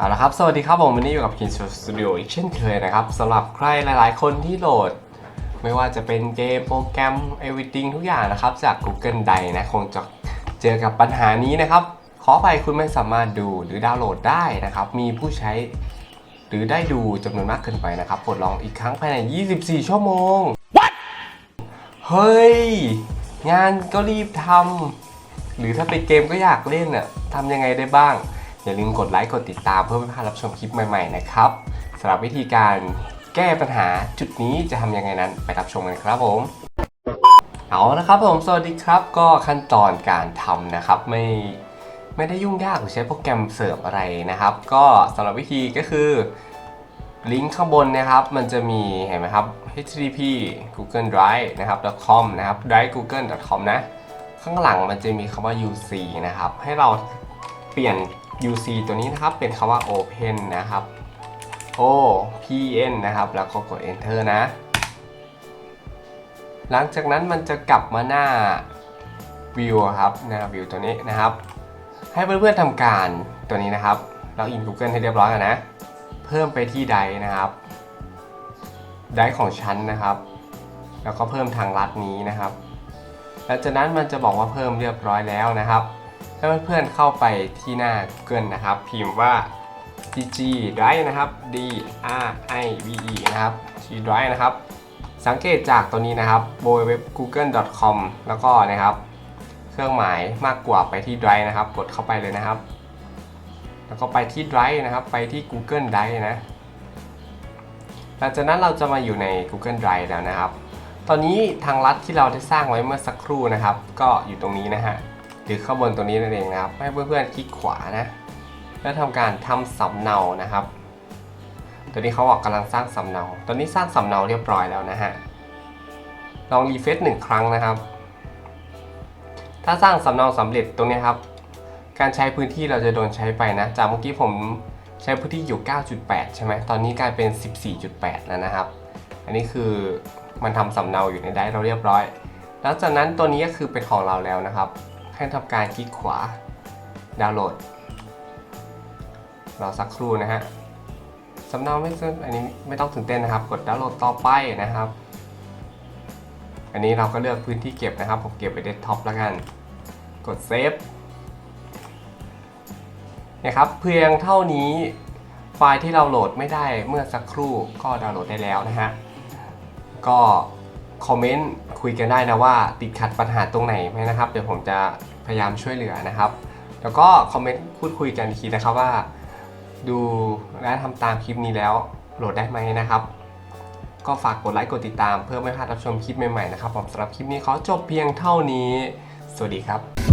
เอาละครับสวัสดีครับผมวันนี้อยู่กับ Kin Studio อีกเช่นเคยนะครับสำหรับใครหลายๆ คนที่โหลด ไม่ว่าจะเป็นเกมโปรแกรม everything ทุกอย่างนะครับ จาก Google Drive นะคงจะเจอกับปัญหานี้นะครับ ขอไปคุณไม่สามารถดูหรือดาวน์โหลดได้นะครับ มีผู้ใช้หรือได้ดูจำนวนมากเกินไปนะครับกดลองอีกครั้งภายใน 24 ชั่วโมงเฮ้ย งานก็รีบทำหรือถ้าเป็นเกมก็อยากเล่นน่ะทำยังไงได้บ้าง อย่าลืมกดไลค์กดติดตามเพื่อไม่พลาดรับชมคลิปใหม่ๆนะครับสำหรับวิธีการแก้ปัญหาจุดนี้จะทำยังไงนั้นไปรับชมกันครับผมเอาละครับผมสวัสดีครับ ก็ขั้นตอนการทำนะครับไม่ไม่ได้ยุ่งยากหรือใช้โปรแกรมเสริมอะไรนะครับ ก็สำหรับวิธีก็คือลิงก์ข้างบนนะครับ มันจะมีเห็นไหมครับ http google drive นะครับ com นะครับ drive google com นะ ข้างหลังมันจะมีคำว่า uc นะครับ ให้เรา เปลี่ยน uc ตัวนี้นะครับ เป็นคำว่า open นะครับ o p n นะครับ แล้วก็กด enter นะ หลังจากนั้นมันจะกลับมาหน้า view ครับ หน้า view ตัวนี้นะครับ ให้เพื่อนๆทำการตัวนี้นะครับ เราอิน Google ให้เรียบร้อยแล้วนะ เพิ่มไปที่ไดนะครับไดของฉันนะครับ แล้วก็เพิ่มทางลัดนี้นะครับ หลังจากนั้นมันจะบอกว่าเพิ่มเรียบร้อยแล้วนะครับ ให้เพื่อนๆเข้าไปที่หน้า Google นะครับ พิมพ์ว่า gg drive นะครับ d r i v e นะครับ g drive นะครับ สังเกตจากตัวนี้นะครับ www.google.com แล้วก็นะครับ เครื่องหมายมากกว่าไปที่ drive นะครับ กดเข้าไปเลยนะครับ แล้วก็ไปที่ Drive นะครับ ไปที่ Google Drive นะหลังจากนั้นเราจะมาอยู่ใน Google Drive แล้วนะครับ ตอนนี้ทางลัดที่เราได้สร้างไว้เมื่อสักครู่นะครับ ก็อยู่ตรงนี้นะฮะ รือข้างบนตรงนี้นั่นเองนะครับ ให้เพื่อนๆคลิกขวานะ แล้วทำการทำสำเนานะครับตอนนี้เขาบอกกำลังสร้างสำเนา ตอนนี้สร้างสำเนาเรียบร้อยแล้วนะฮะ ลองรีเฟซหนึ่งครั้งนะครับ ถ้าสร้างสำเนาสำเร็จตรงนี้ครับ การใช้พื้นที่เราจะโดนใช้ไปนะ จากเมื่อกี้ผมใช้พื้นที่อยู่ 9.8 ใช่ไหม ตอนนี้กลายเป็น 14.8 แล้วนะครับ อันนี้คือมันทำสำเนาอยู่ในได้เราเรียบร้อยหลังจากนั้นตัวนี้ก็คือเป็นของเราแล้วนะครับ ให้ทำการคลิกขวาดาวน์โหลดรอสักครู่นะฮะสำเนาไม่ซึ่งอันนี้ไม่ต้องตื่นเต้นนะครับ กดดาวน์โหลดต่อไปนะครับ อันนี้เราก็เลือกพื้นที่เก็บนะครับ ผมเก็บไว้เดสก์ท็อปแล้วกัน กดเซฟนะครับเพียงเท่านี้ไฟล์ที่เราโหลดไม่ได้เมื่อสักครู่ก็ดาวน์โหลดได้แล้วนะฮะก็ คอมเมนต์คุยกันได้นะว่าติดขัดปัญหาตรงไหนไหมนะครับ เดี๋ยวผมจะพยายามช่วยเหลือนะครับ แล้วก็คอมเมนต์พูดคุยกันอีกทีนะครับว่า ดูและทำตามคลิปนี้แล้วโหลดได้ไหมนะครับก็ฝากกดไลค์กดติดตามเพื่อไม่พลาดรับชมคลิปใหม่ๆนะครับผมสำหรับคลิปนี้ขอจบเพียงเท่านี้ สวัสดีครับ